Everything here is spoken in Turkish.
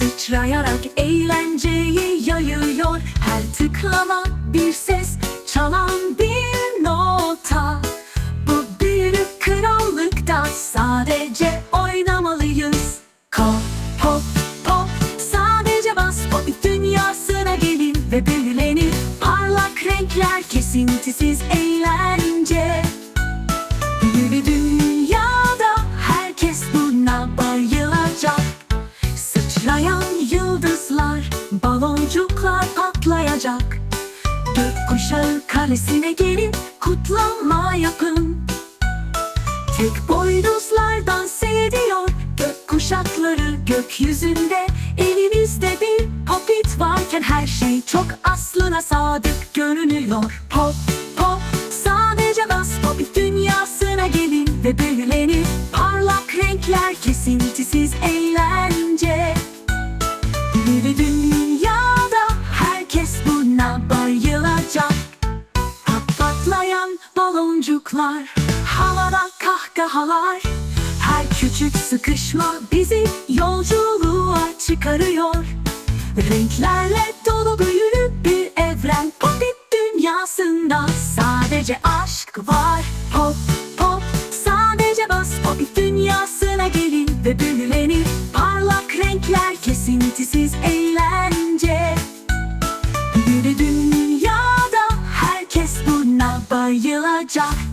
Sıçrayarak eğlenceyi yayıyor. Her tıklama bir ses çalan bir nota. Bu büyük krallıkta sadece oynamalıyız. Ko, pop, pop Sadece bas. Pop dünyasına gelin Ve büyülenin parlak renkler Kesintisiz eğlence. Büyülü dünyada herkes buna bayılacak Sıçrayan yıldızlar, baloncuklar patlayacak. Gökkuşağı kalesine gelin, kutlama yapın. Tek boynuzlar dans Gökkuşakları. Gökyüzünde Elimizde bir popit varken Her şey çok aslına sadık görünüyor. Pop pop sadece bas popit dünyasına gelin Ve büyülenin parlak renkler Kesintisiz dudaklar Havada kahkahalar. Her küçük sıkışma bizi yolculuğa çıkarıyor. Renklerle dolu büyülü bir evren Popit dünyasında sadece aşk var. Pop pop sadece bas Popit dünyasına gelin ve büyülenin Parlak renkler kesintisiz eğlence. Yürü dünyada herkes buna bayılacak.